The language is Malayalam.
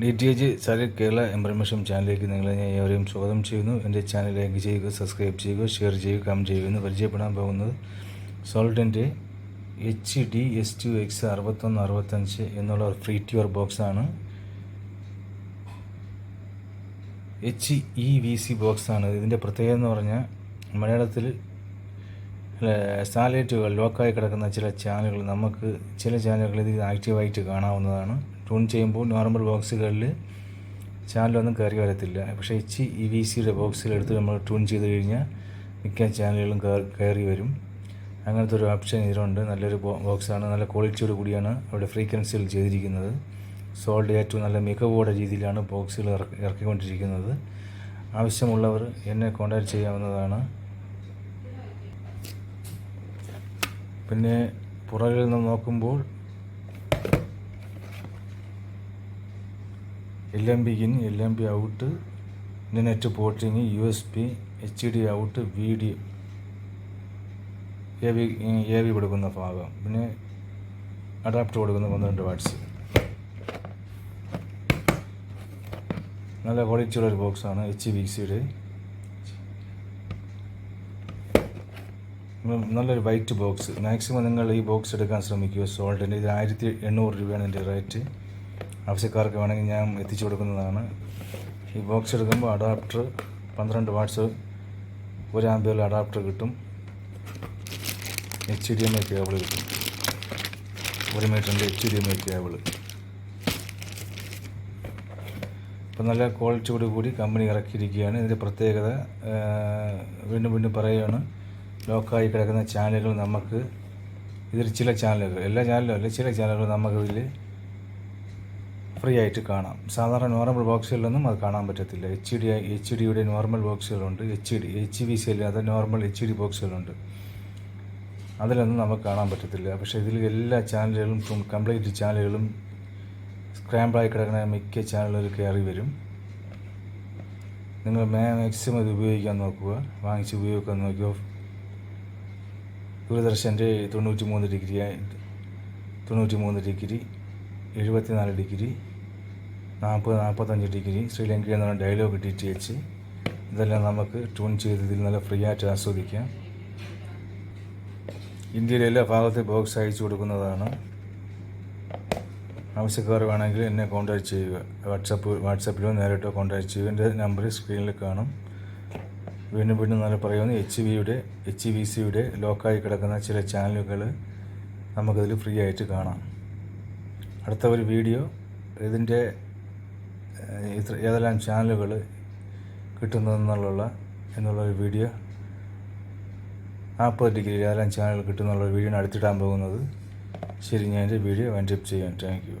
D T H solid Kerala information ചാനലിലേക്ക് നിങ്ങളെ ഞാൻ ഏവരെയും സ്വാഗതം ചെയ്യുന്നു. എന്റെ ചാനൽ ലൈക്ക് ചെയ്യുക സബ്സ്ക്രൈബ് ചെയ്യുക ഷെയർ ചെയ്യുക കമന്റ് ചെയ്യുക എന്ന് പരിചയപ്പെടാൻ പോകുന്നത് സോൾട്ടിന്റെ H D S two X അറുപത്തൊന്ന് അറുപത്തഞ്ച് എന്നുള്ള ഒരു ഫ്രീ ട്യൂർ ബോക്സാണ് എച്ച് ഇ വി സി ബോക്സാണ് ഇതിന്റെ പ്രത്യേകത എന്ന് പറഞ്ഞാൽ മലയാളത്തിൽ സാലേറ്റുകൾ ലോക്കായി കിടക്കുന്ന ചില ചാനലുകൾ നമുക്ക് ചില ചാനലുകൾ ഇത് ആക്റ്റീവായിട്ട് കാണാവുന്നതാണ്. ട്യൂൺ ചെയ്യുമ്പോൾ നോർമൽ ബോക്സുകളിൽ ചാനലൊന്നും കയറി വരത്തില്ല. പക്ഷേ എച്ച് ഇ വി സിയുടെ ബോക്സിലെടുത്ത് നമ്മൾ ട്യൂൺ ചെയ്ത് കഴിഞ്ഞാൽ മിക്ക ചാനലുകളും കയറി വരും. അങ്ങനത്തെ ഒരു ഓപ്ഷൻ ഇതിലുണ്ട്. നല്ലൊരു ബോക്സാണ് നല്ല ക്വാളിറ്റിയോട് കൂടിയാണ് അവിടെ ഫ്രീക്വൻസിയിൽ ചെയ്തിരിക്കുന്നത്. സോൾഡ് ഏറ്റവും നല്ല മികവോടെ രീതിയിലാണ് ബോക്സുകൾ ഇറക്കി ഇറക്കിക്കൊണ്ടിരിക്കുന്നത്. ആവശ്യമുള്ളവർ എന്നെ കോൺടാക്ട് ചെയ്യാവുന്നതാണ്. പിന്നെ പുറകിൽ നിന്ന് നോക്കുമ്പോൾ L M B in L M B out net porting U S P H D out video A V A V കൊടുക്കുന്ന ഭാഗം. പിന്നെ അഡാപ്റ്റർ കൊടുക്കുന്ന പന്ത്രണ്ട് വാട്ട്സ് നല്ല ക്വാളിറ്റിയുള്ള ഒരു ബോക്സാണ് എച്ച് വി സിയുടെ നല്ലൊരു വൈറ്റ് ബോക്സ് മാക്സിമം നിങ്ങൾ ഈ ബോക്സ് എടുക്കാൻ ശ്രമിക്കുക. സോൾട്ടിന്റെ ഇത് ആയിരത്തി എണ്ണൂറ് രൂപയാണ് ഇതിന്റെ റേറ്റ് ആവശ്യക്കാർക്ക് വേണമെങ്കിൽ ഞാൻ എത്തിച്ചു കൊടുക്കുന്നതാണ്. ഈ ബോക്സ് എടുക്കുമ്പോൾ അഡാപ്റ്റർ പന്ത്രണ്ട് വാട്ട്സ് ഒരു ആമ്പിയറിൽ അഡാപ്റ്റർ കിട്ടും. H D M I cable കിട്ടും. ഒരു മീറ്ററിന്റെ H D M I cable ഇപ്പം നല്ല ക്വാളിറ്റിയോട് കൂടി കമ്പനി ഇറക്കിയിരിക്കുകയാണ്. ഇതിന്റെ പ്രത്യേകത വീണ്ടും വീണ്ടും പറയുകയാണ് ലോക്കായി കിടക്കുന്ന ചാനലുകൾ നമുക്ക് ഇതിൽ ചില ചാനലുകൾ എല്ലാ ചാനലും അല്ല ചില ചാനലുകൾ നമുക്കിതിൽ ഫ്രീ ആയിട്ട് കാണാം. സാധാരണ നോർമൽ ബോക്സുകളിലൊന്നും അത് കാണാൻ പറ്റത്തില്ല. എച്ച് ഡി എച്ച് ഡിയുടെ normal ബോക്സുകളുണ്ട് H D H V C അല്ലാതെ നോർമൽ എച്ച് ഡി ബോക്സുകളുണ്ട് അതിലൊന്നും നമുക്ക് കാണാൻ പറ്റത്തില്ല. പക്ഷേ ഇതിൽ എല്ലാ ചാനലുകളും കംപ്ലീറ്റ് ചാനലുകളും സ്ക്രാമ്പിളായി കിടക്കുന്ന മിക്ക ചാനലുകൾ കയറി വരും. നിങ്ങൾ മാക്സിമം ഇത് ഉപയോഗിക്കാൻ നോക്കുക. വാങ്ങിച്ച് ഉപയോഗിക്കാൻ നോക്കുക ദൂരദർശന്റെ തൊണ്ണൂറ്റി മൂന്ന് ഡിഗ്രി തൊണ്ണൂറ്റി മൂന്ന് ഡിഗ്രി എഴുപത്തിനാല് ഡിഗ്രി നാൽപ്പത് നാൽപ്പത്തഞ്ച് ഡിഗ്രി ശ്രീലങ്കയിൽ നിന്നാണ് ഡയലോഗ് ഡി ടി എച്ച് ഇതെല്ലാം നമുക്ക് ട്യൂൺ ചെയ്ത് ഇതിൽ നല്ല ഫ്രീ ആയിട്ട് ആസ്വദിക്കാം. ഇന്ത്യയിലെ എല്ലാ ഭാഗത്തെ ബോക്സ് അയച്ചു കൊടുക്കുന്നതാണ്. ആവശ്യക്കാർ വേണമെങ്കിൽ എന്നെ കോൺടാക്ട് ചെയ്യുക. വാട്സപ്പ് വാട്സപ്പിലോ നേരിട്ടോ കോൺടാക്ട് ചെയ്യുക. എന്റെ നമ്പർ സ്ക്രീനിൽ കാണും. വീണ്ടും വീണ്ടും നല്ല പറയുന്നു. എച്ച് വിയുടെ എച്ച് വി സിയുടെ ലോക്കായി കിടക്കുന്ന ചില ചാനലുകൾ നമുക്കതിൽ ഫ്രീ ആയിട്ട് കാണാം. അടുത്ത ഒരു വീഡിയോ ഇതിന്റെ ഏതെല്ലാം ചാനലുകൾ കിട്ടുന്നതെന്നുള്ള എന്നുള്ളൊരു വീഡിയോ. നാൽപ്പത് ഡിഗ്രി ഏതെല്ലാം ചാനൽ കിട്ടുന്നുള്ള വീഡിയോ അടുത്തിടാൻ പോകുന്നത് ശരി ഞാൻ എന്റെ വീഡിയോ വൈൻഡപ്പ് ചെയ്യാൻ. Thank you.